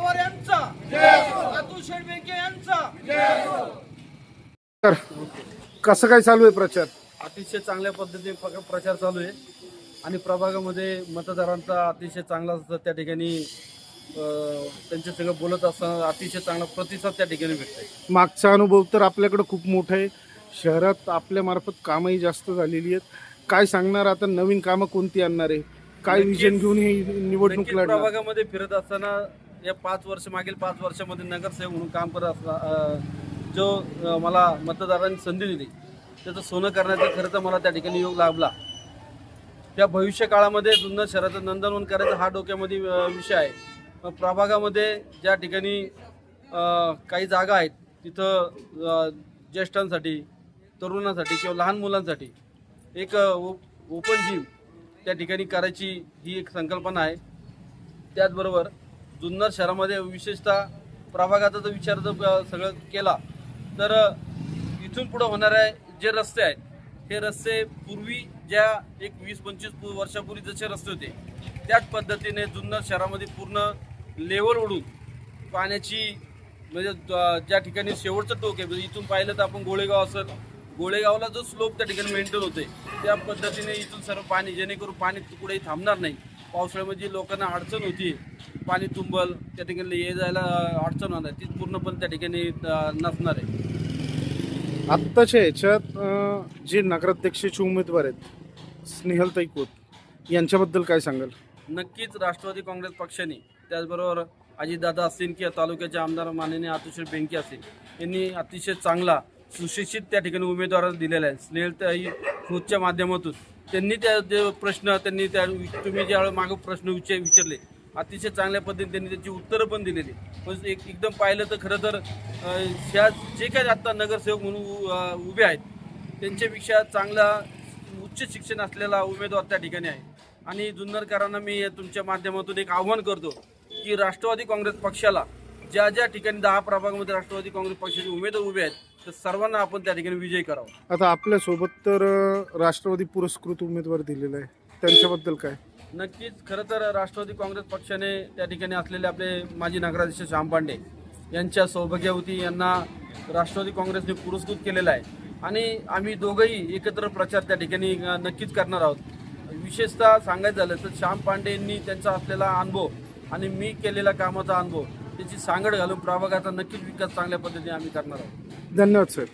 पवार यांचा. अतुल यांचा. कसं काय चालू आहे प्रचार? अतिशय चांगल्या पद्धतीने प्रचार चालू आहे. आणि प्रभागामध्ये मतदारांचा अतिशय चांगला त्या ठिकाणी त्यांच्या सगळं बोलत असताना अतिशय चांगला प्रतिसाद त्या ठिकाणी भेटतो मागचा अनुभव तर आपल्याकडे खूप मोठा आहे. शहरात आपल्यामार्फत कामंही जास्त झालेली आहेत. काय सांगणार आता? नवीन कामं कोणती आणणार आहे? काय विजन घेऊन ही निवडणूक प्रभागामध्ये फिरत असताना या पाच वर्ष मागील पाच वर्षामध्ये नगरसेवक म्हणून काम करत असला जो मला मतदारांनी संधी दिली त्याचं सोनं करण्याचा खरं तर मला त्या ठिकाणी योग लाभला. त्या भविष्य काळामध्ये जुन्नर शहराचं नंदनवन करायचा हा डोक्यामध्ये विषय आहे. प्रभागामध्ये ज्या ठिकाणी काही जागा आहेत तिथं ज्येष्ठांसाठी तरुणांसाठी किंवा लहान मुलांसाठी एक ओपन जिम त्या ठिकाणी करायची ही एक संकल्पना आहे. त्याचबरोबर जुन्नर शहरामध्ये विशेषतः प्रभागाचा जर विचार जर सगळं केला तर इथून पुढं होणारे जे रस्ते आहेत हे रस्ते पूर्वी ज्या एक वीस पंचवीस पु- वर्षापूर्वी जसे रस्ते होते त्याच पद्धतीने जुन्नर शहरामध्ये पूर्ण लेवल ओढून पाण्याची म्हणजे ज्या ठिकाणी शेवटचं टोक आहे म्हणजे इथून पाहिलं तर आपण गोळेगाव असेल गोळेगावला जो स्लोप त्या ठिकाणी मेंटेन होते त्या पद्धतीने इथून सर्व पाणी जेणेकरून पाणी कुठेही थांबणार नाही. पावसाळ्यामध्ये लोकांना अडचण होती पाणी तुंबल त्या ठिकाणी ये जायला अडचण होणार ती पूर्णपणे त्या ठिकाणी नसणार आहे. आत्ताच्या ह्याच्यात जे नगराध्यक्षाचे उमेदवार आहेत स्नेहलताई खोत यांच्याबद्दल काय सांगाल? नक्कीच राष्ट्रवादी काँग्रेस पक्षाने त्याचबरोबर अजितदादा असतील किंवा तालुक्याचे आमदार माननीय आतुश्री बेंके असतील यांनी अतिशय चांगला सुशिक्षित त्या ठिकाणी उमेदवार दिलेला आहे. स्नेहलताई खोतच्या माध्यमातून त्यांनी त्या जे प्रश्न त्यांनी त्या तुम्ही ज्यावेळेला मागं प्रश्न विचार विचारले अतिशय चांगल्या पद्धतीने त्यांनी त्याची उत्तरं पण दिलेली. म्हणजे एक एकदम पाहिलं तर खरं तर ह्या जे काही आत्ता नगरसेवक म्हणून उ- उभे आहेत त्यांच्यापेक्षा चांगला उच्च शिक्षण असलेला उमेदवार त्या ठिकाणी आहे. आणि जुन्नरकरांना मी तुमच्या माध्यमातून एक आव्हान करतो की राष्ट्रवादी काँग्रेस पक्षाला ज्या ज्या ठिकाणी दहा प्रभागामध्ये राष्ट्रवादी काँग्रेस पक्षाचे उमेदवार उभे आहेत तर सर्वांना आपण त्या ठिकाणी विजयी करावा. आता आपल्यासोबत तर अं, राष्ट्रवादी पुरस्कृत उमेदवार दिलेला आहे त्यांच्याबद्दल काय? नक्कीच खरं तर राष्ट्रवादी काँग्रेस पक्षाने त्या ठिकाणी असलेले आपले माजी नगराध्यक्ष श्याम पांडे यांच्या सौभाग्यवती यांना राष्ट्रवादी काँग्रेसने पुरस्कृत केलेला आहे. आणि आम्ही दोघंही एकत्र प्रचार त्या ठिकाणी अ, नक्कीच करणार आहोत. विशेषतः सांगायचं झालं तर श्याम पांडे यांनी त्यांचा असलेला अनुभव आणि मी केलेला कामाचा अनुभव त्याची सांगड घालून प्रभागाचा नक्कीच विकास चांगल्या पद्धतीने आम्ही करणार आहोत. धन्यवाद सर